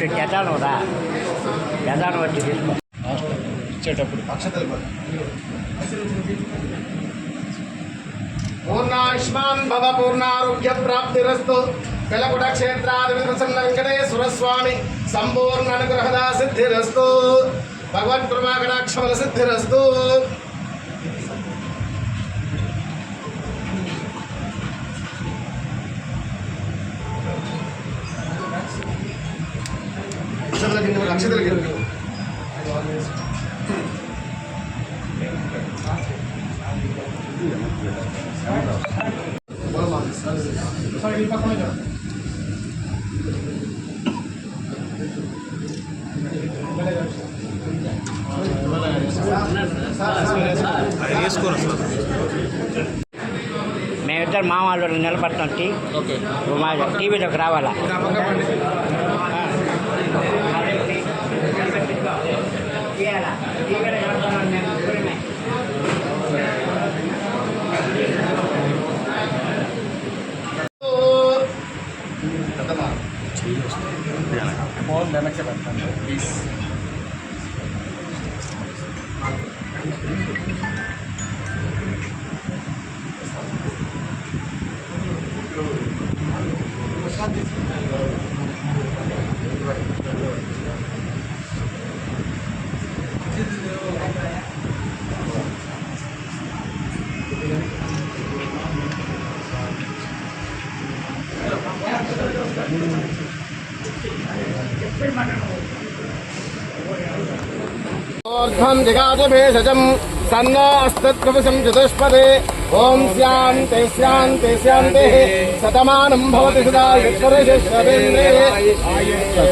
ఇటు జతాను రా జతాను వచ్చి తీసుకో. ఇచ్చేటప్పుడు. పూర్ణాయుష్మాన్ భవ పూర్ణారోగ్య ప్రాప్తిరస్తు. వెలకుట క్షేత్రాది ప్రసన్న వెంకటేశ్వర స్వామి సంపూర్ణ అనుగ్రహద సిద్ధిరస్తు భగవత్ కృపాకటాక్షమల సిద్ధిరస్తు అక్షతలకి అక్షతలకి వేసుకోరు సార్ మేమిద్దరు మామూలు నిలబడతాం టీ. ఓకే. మా టీవీలోకి రావాలా? ఫోన్ వెనక్కి పెట్టండి ప్లీజ్ ోర్ధ్వం జిగాజ భేషజం సన్నాస్తత్కవశం చతుష్పదే ఓం శాంతి ఈశ్వరేంద్రే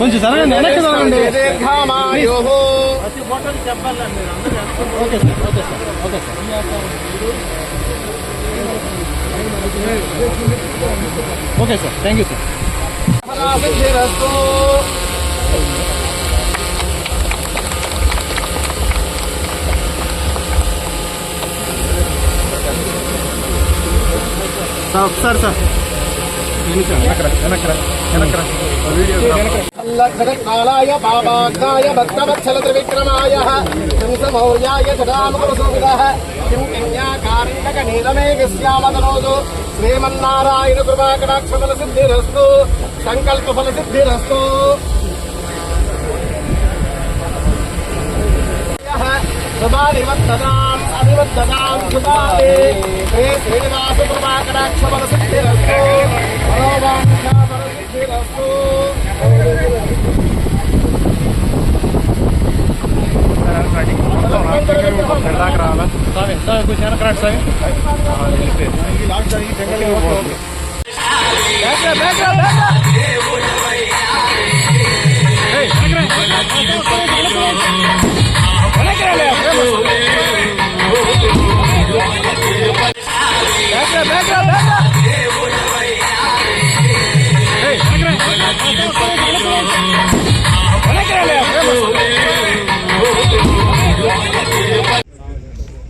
కొంచెం జరగండి వెనక్కి జరగండి దీర్ఘమాయో okay sir okay sir. Okay sir okay sir. Thank you sir sir ఒకసారి సార్. వెనకరా వెనకరా వెనకరా. వీడియో కాలాయ పాపాగ్నాయ భక్తవత్సల త్రివిక్రమాయ హింసమౌర్యాయ జటామకులసోవిదః కిం కన్యాకారండక నీలమేఘశ్యామతనోదు శ్రీమన్నారాయణ కృపాకటాక్షఫల సిద్ధిరస్తు సంకల్ప ఫల సిద్ధిరస్తు శుభానివర్ధనాం అభివర్ధనాం శుభాని శ్రీ శ్రీనివాస కృపాకటాక్షఫల సిద్ధిరస్తు మనోవాంఛా ఫల సిద్ధిరస్తు దాకా రావాలా సార్ సార్ కొంచెం వెనక రండి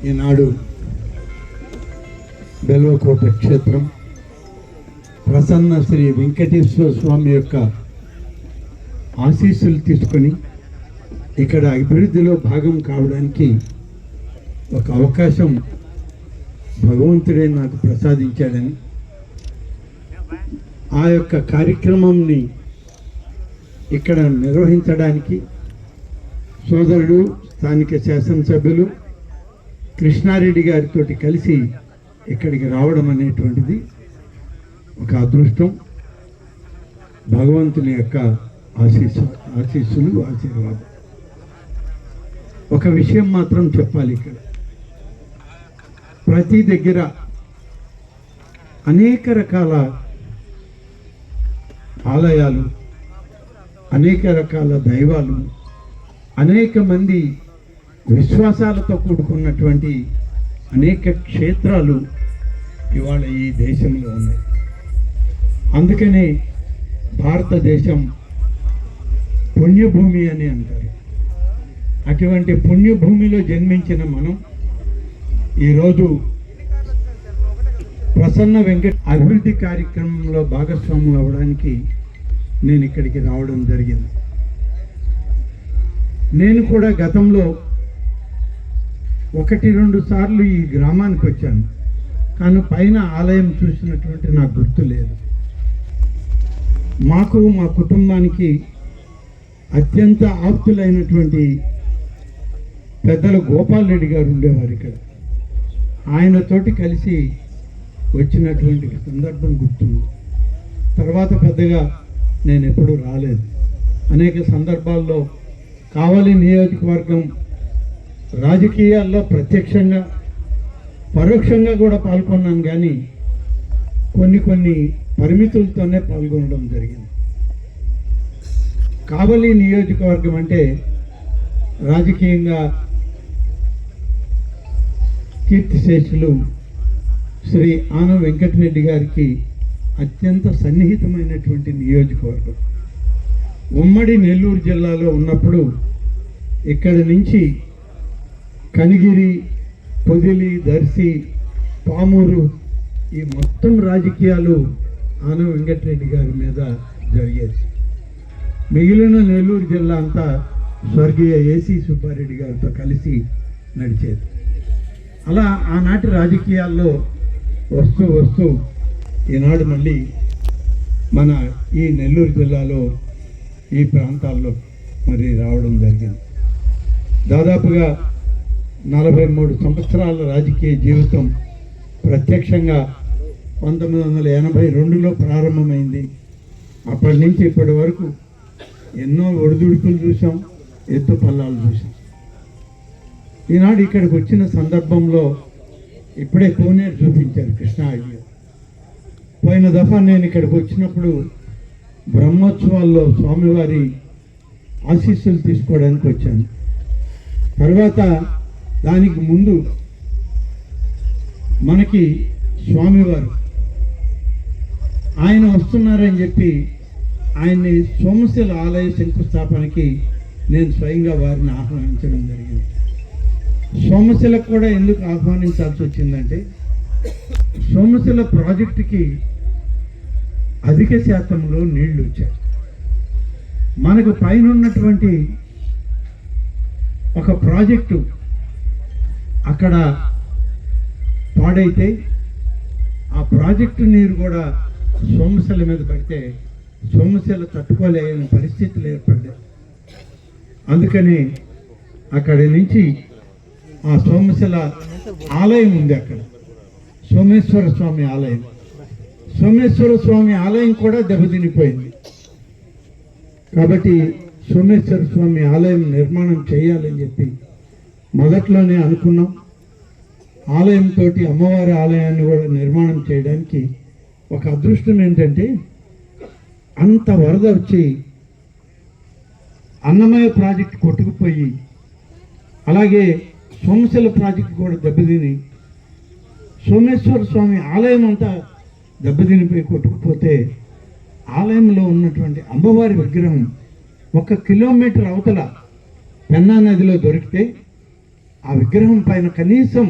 ఈనాడు బెల్వకోట క్షేత్రం ప్రసన్న శ్రీ వెంకటేశ్వర స్వామి యొక్క ఆశీస్సులు తీసుకొని ఇక్కడ అభివృద్ధిలో భాగం కావడానికి ఒక అవకాశం భగవంతుడే నాకు ప్రసాదించాడని ఆ యొక్క కార్యక్రమంని ఇక్కడ నిర్వహించడానికి సోదరుడు స్థానిక శాసనసభ్యులు కృష్ణారెడ్డి గారితో కలిసి ఇక్కడికి రావడం అనేటువంటిది ఒక అదృష్టం. భగవంతుని యొక్క ఆశీస్సు ఆశీస్సులు ఆశీర్వాదం. ఒక విషయం మాత్రం చెప్పాలి ఇక్కడ. ప్రతి దగ్గర అనేక రకాల ఆలయాలు అనేక రకాల దైవాలు అనేక మంది విశ్వాసాలతో కూడుకున్నటువంటి అనేక క్షేత్రాలు ఇవాళ ఈ దేశంలో ఉన్నాయి. అందుకనే భారతదేశం పుణ్యభూమి అని అంటారు. అటువంటి పుణ్యభూమిలో జన్మించిన మనం ఈరోజు ప్రసన్న వెంకట అభివృద్ధి కార్యక్రమంలో భాగస్వాములు అవ్వడానికి నేను ఇక్కడికి రావడం జరిగింది. నేను కూడా గతంలో ఒకటి రెండు సార్లు ఈ గ్రామానికి వచ్చాను. కానీ పైన ఆలయం చూసినటువంటి నాకు గుర్తు లేదు. మాకు మా కుటుంబానికి అత్యంత ఆప్తులైనటువంటి పెద్దల గోపాల్ రెడ్డి గారు ఉండేవారు ఇక్కడ. ఆయనతోటి కలిసి వచ్చినటువంటి సందర్భం గుర్తుంది తర్వాత పెద్దగా నేను ఎప్పుడూ రాలేదు. అనేక సందర్భాల్లో కావలి నియోజకవర్గం రాజకీయాల్లో ప్రత్యక్షంగా పరోక్షంగా కూడా పాల్గొన్నాను కానీ కొన్ని కొన్ని పరిమితులతోనే పాల్గొనడం జరిగింది. కావలి నియోజకవర్గం అంటే రాజకీయంగా కీర్తిశేషులు శ్రీ ఆన వెంకటరెడ్డి గారికి అత్యంత సన్నిహితమైనటువంటి నియోజకవర్గం. ఉమ్మడి నెల్లూరు జిల్లాలో ఉన్నప్పుడు ఇక్కడి నుంచి కనిగిరి పొదిలి దర్శి పామూరు ఈ మొత్తం రాజకీయాలు ఆన వెంకటరెడ్డి గారి మీద జరిగేది. మిగిలిన నెల్లూరు జిల్లా అంతా స్వర్గీయ ఏసీ సుబ్బారెడ్డి గారితో కలిసి నడిచేది. అలా ఆనాటి రాజకీయాల్లో వస్తూ వస్తూ ఈనాడు మళ్ళీ మన ఈ నెల్లూరు జిల్లాలో ఈ ప్రాంతాల్లో మరి రావడం జరిగింది. దాదాపుగా నలభై మూడు సంవత్సరాల రాజకీయ జీవితం ప్రత్యక్షంగా పంతొమ్మిది వందల ఎనభై రెండులో ప్రారంభమైంది. అప్పటి నుంచి ఇప్పటి వరకు ఎన్నో ఒడిదుడుకులు చూసాం ఎత్తు పల్లాలు చూసాం ఈనాడు ఇక్కడికి వచ్చిన సందర్భంలో ఇప్పుడే కోనేరు చూపించారు కృష్ణా అయ్య పోయిన దఫా నేను ఇక్కడికి వచ్చినప్పుడు బ్రహ్మోత్సవాల్లో స్వామివారి ఆశీస్సులు తీసుకోవడానికి వచ్చాను. తర్వాత దానికి ముందు మనకి స్వామివారు. ఆయన వస్తున్నారని చెప్పి ఆయన్ని సోమశిల ఆలయ శంకుస్థాపనకి నేను స్వయంగా వారిని ఆహ్వానించడం జరిగింది. సోమశిలకు కూడా ఎందుకు ఆహ్వానించాల్సి వచ్చిందంటే సోమశిల ప్రాజెక్టుకి అధిక శాతంలో నీళ్ళు వచ్చాయి. మనకు పైన ఉన్నటువంటి ఒక ప్రాజెక్టు అక్కడ పాడైతే ఆ ప్రాజెక్టు నీరు కూడా సోమశిల మీద పడితే సోమశిల తట్టుకోలేని పరిస్థితులు ఏర్పడ్డాయి. అందుకని అక్కడి నుంచి ఆ సోమశిల ఆలయం ఉంది అక్కడ. సోమేశ్వర స్వామి ఆలయం. సోమేశ్వర స్వామి ఆలయం కూడా దెబ్బతినిపోయింది. కాబట్టి సోమేశ్వర స్వామి ఆలయం నిర్మాణం చేయాలని చెప్పి మొదట్లోనే అనుకున్నాం. ఆలయంతో అమ్మవారి ఆలయాన్ని కూడా నిర్మాణం చేయడానికి ఒక అదృష్టం ఏంటంటే అంత వరద వచ్చి అన్నమయ్య ప్రాజెక్ట్ కొట్టుకుపోయి అలాగే సోమశిల ప్రాజెక్ట్ కూడా దెబ్బతిని సోమేశ్వర స్వామి ఆలయం అంతా దెబ్బతినిపోయి కొట్టుకుపోతే ఆలయంలో ఉన్నటువంటి అమ్మవారి విగ్రహం ఒక కిలోమీటర్ అవతల పెన్నా నదిలో దొరికితే ఆ విగ్రహం పైన కనీసం